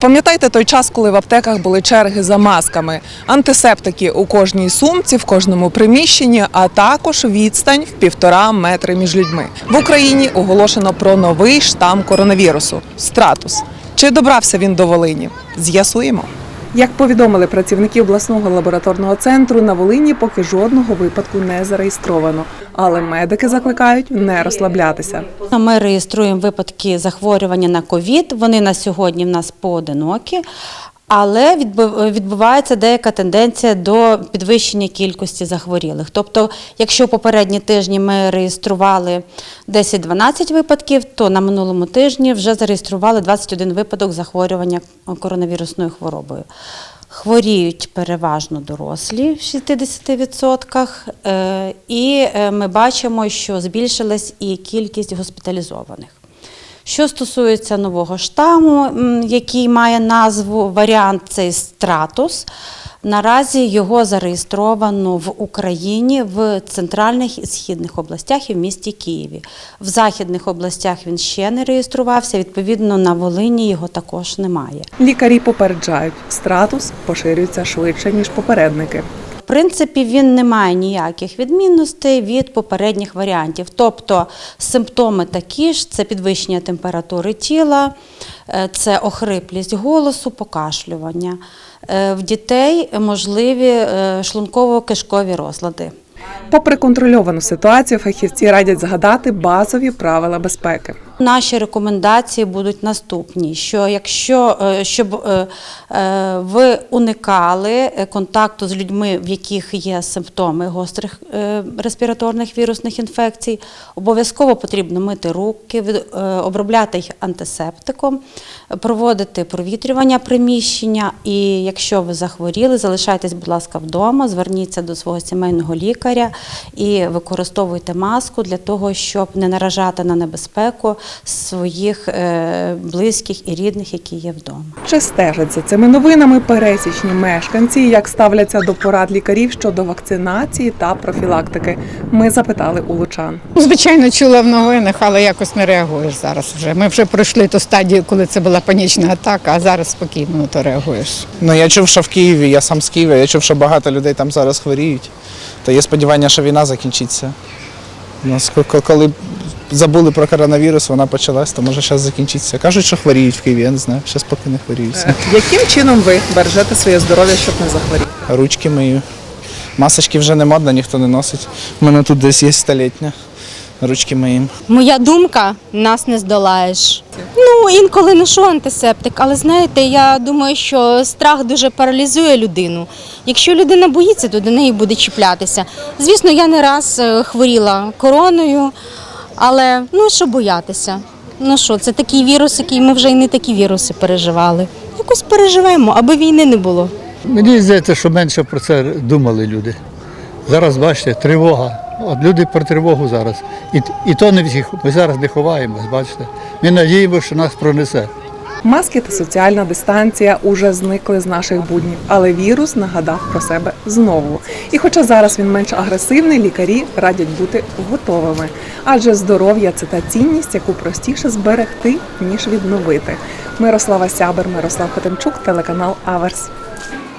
Пам'ятаєте той час, коли в аптеках були черги за масками, антисептики у кожній сумці, в кожному приміщенні, а також відстань в півтора метри між людьми. В Україні оголошено про новий штам коронавірусу стратус. Чи добрався він до Волині? З'ясуємо. Як повідомили працівники обласного лабораторного центру, на Волині поки жодного випадку не зареєстровано, але медики закликають не розслаблятися. Ми реєструємо випадки захворювання на ковід. Вони на сьогодні в нас поодинокі. Але відбувається деяка тенденція до підвищення кількості захворілих. Тобто, якщо попередні тижні ми реєстрували 10-12 випадків, то на минулому тижні вже зареєстрували 21 випадок захворювання коронавірусною хворобою. Хворіють переважно дорослі в 60%, е, і е, ми бачимо, що збільшилась і кількість госпіталізованих. Що стосується нового штаму, який має назву варіант цей стратус, наразі його зареєстровано в Україні в центральних і східних областях і в місті Києві. В західних областях він ще не реєструвався, відповідно, на Волині його також немає. Лікарі попереджають, стратус поширюється швидше ніж попередники. Принципі, він не має ніяких відмінностей від попередніх варіантів. Тобто симптоми такі ж: це підвищення температури тіла, е, це охриплість голосу, покашлювання. Е, В дітей можливі е, шлунково-кишкові розлади. Попри контрольовану ситуацію, фахівці радять згадати базові правила безпеки. Наші рекомендації будуть наступні: що якщо е, щоб е, е, ви уникали контакту з людьми, в яких є симптоми гострих респіраторних вірусних інфекцій, обов'язково потрібно мити руки, обробляти їх антисептиком, проводити провітрювання приміщення. І якщо ви захворіли, залишайтесь, будь ласка, вдома, зверніться до свого сімейного лікаря і використовуйте маску для того, щоб не наражати на небезпеку своїх е, близьких і рідних, які є вдома. Чи стежать за цими новинами пересічні мешканці, як ставляться до порад лікарів щодо вакцинації та профілактики? Ми запитали у лучан. Звичайно, чула в новинах, але якось не реагуєш зараз вже. Ми вже пройшли ту стадію, коли це була панічна атака, а зараз спокійно на то реагуєш. Ну я чув, що в Києві, я сам з Києва, я чув, що багато людей там зараз хворіють. То є сподівання, що війна закінчиться. У нас коли забули про коронавірус, вона почалась, то може зараз закінчиться. Кажуть, що хворіють в Києві, я не знаю. Зараз поки не хворіють. всі. Яким чином ви бережете своє здоров'я, щоб не захворіти? Ручки мию. Масочки вже не модно, ніхто не носить. У мене тут десь є столітня. Ручки моїм. Моя думка нас не здолаєш. Ну інколи ношу антисептик, але знаєте, я думаю, що страх дуже паралізує людину. Якщо людина боїться, то до неї буде чіплятися. Звісно, я не раз е, хворіла короною, але ну що боятися? Ну що, це такий вірус, який ми вже і не такі віруси переживали. Якось переживемо, аби війни не було. Мені здається, що менше про це думали люди. Зараз бачите, тривога. От люди про тривогу зараз. І, і то не всіх. Ми зараз не ховаємось, бачите. Ми надіємося, що нас пронесе. Маски та соціальна дистанція уже зникли з наших буднів, але вірус нагадав про себе знову. І хоча зараз він менш агресивний, лікарі радять бути готовими, адже здоров'я це та цінність, яку простіше зберегти ніж відновити. Мирослава Сябер, Мирослав Хотимчук, телеканал Аверс.